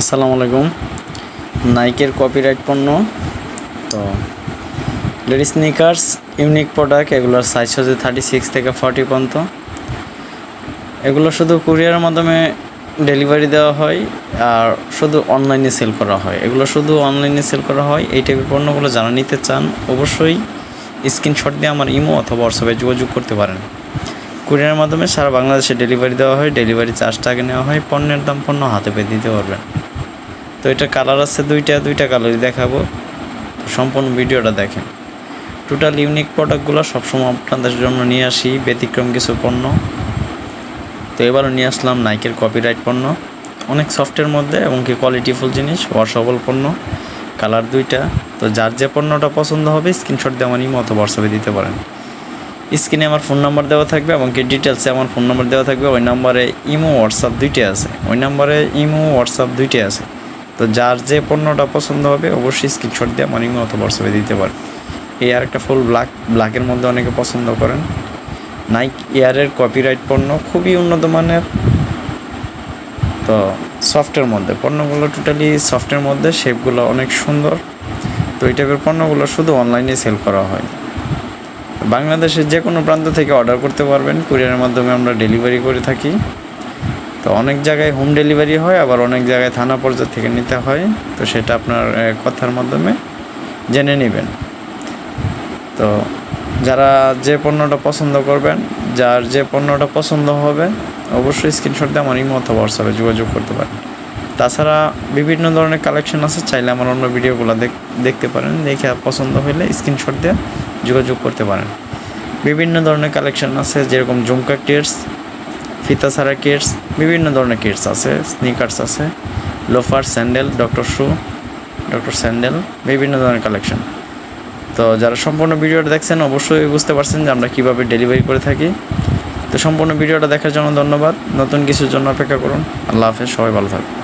আসসালামু আলাইকুম। নাইকের কপিরাইট পণ্য। তো লেডিস স্নিকার্স ইউনিক প্রোডাক্ট এগুলোর সাইজ হচ্ছে থার্টি সিক্স থেকে ফর্টি পর্যন্ত। এগুলো শুধু কুরিয়ারের মাধ্যমে ডেলিভারি দেওয়া হয়, আর শুধু অনলাইনে সেল করা হয়। এগুলো শুধু অনলাইনে সেল করা হয়, এই টাইপের পণ্যগুলো যারা নিতে চান, অবশ্যই স্ক্রিনশট দিয়ে আমার ইমো অথবা হোয়াটসঅ্যাপে যোগাযোগ করতে পারেন। কুরিয়ারের মাধ্যমে সারা বাংলাদেশে ডেলিভারি দেওয়া হয় ডেলিভারি চার্জটা আগে নেওয়া হয়, পণ্যের দাম পণ্য হাতে পেয়ে দিতে পারবেন। তো এটা কালার আছে দুইটা দুইটা কালারই দেখাবো। সম্পূর্ণ ভিডিওটা দেখেন। টোটাল ইউনিক প্রোডাক্টগুলো সবসময় আপনাদের জন্য নিয়ে আসি, ব্যতিক্রম কিছু পণ্য। তো এবারও নিয়ে আসলাম নাইকের কপিরাইট পণ্য। অনেক সফটের মধ্যে এবং কি কোয়ালিটিফুল জিনিস ওয়াশাবল পণ্য কালার দুইটা। তো যার যে পণ্যটা পছন্দ হবে স্ক্রিনশট দিয়ে আমার ইমো অথবা হোয়াটসঅ্যাপে দিতে পারেন। স্ক্রিনে আমার ফোন নাম্বার দেওয়া থাকবে এবং কি ডিটেলসে আমার ফোন নাম্বার দেওয়া থাকবে। ওই নাম্বারে ইমো হোয়াটসঅ্যাপ দুইটাই আছে। ওই নাম্বারে ইমো হোয়াটসঅ্যাপ দুইটাই আছে। তো যার যে পণ্যটা পছন্দ হবে, অবশ্যই স্ক্রিনশট দিয়ে ইমো অথবা হোয়াটসঅ্যাপে দিতে পারেন এই আর একটা ফুল ব্ল্যাক ব্ল্যাকের মধ্যে অনেকে পছন্দ করেন। নাইক এয়ারের কপিরাইট পণ্য খুবই উন্নত মানের। তো সফটের মধ্যে, পণ্যগুলো টোটালি সফটের মধ্যে শেপগুলো অনেক সুন্দর। তো এই টাইপের পণ্যগুলো শুধু অনলাইনে সেল করা হয়। বাংলাদেশের যে কোনো প্রান্ত থেকে অর্ডার করতে পারবেন। কুরিয়ারের মাধ্যমে আমরা ডেলিভারি করে থাকি। তো অনেক জায়গায় হোম ডেলিভারি হয়, আবার অনেক জায়গায় থানা পর্যায় থেকে নিতে হয়। তো সেটা আপনার কথার মাধ্যমে জেনে নেবেন। তো যারা যে পণ্যটা পছন্দ করবেন, যার যে পণ্যটা পছন্দ হবে, অবশ্যই স্ক্রিনশট দিয়ে আমার ইমো অথবা হোয়াটসঅ্যাপে যোগাযোগ করতে পারেন। তাছাড়া বিভিন্ন ধরনের কালেকশন আছে, চাইলে আমার অন্য ভিডিওগুলো দেখতে পারেন। দেখে পছন্দ হলে স্ক্রিনশট দিয়ে যোগাযোগ করতে পারেন। বিভিন্ন ধরনের কালেকশন আছে, যেরকম জুমকা কিটস ফিতা ছাড়া কিটস বিভিন্ন ধরনের কিটস আছে স্নিকার্স আছে loafer sandal doctor shoe doctor sandal বিভিন্ন ধরনের কালেকশন তো যারা সম্পূর্ণ ভিডিওটা দেখছেন, অবশ্যই বুঝতে পারছেন যে আমরা কীভাবে ডেলিভারি করে থাকি। তো সম্পূর্ণ ভিডিওটা দেখার জন্য ধন্যবাদ। নতুন কিছুর জন্য অপেক্ষা করুন। আল্লাহ হাফেজ। সবাই ভালো থাকুন।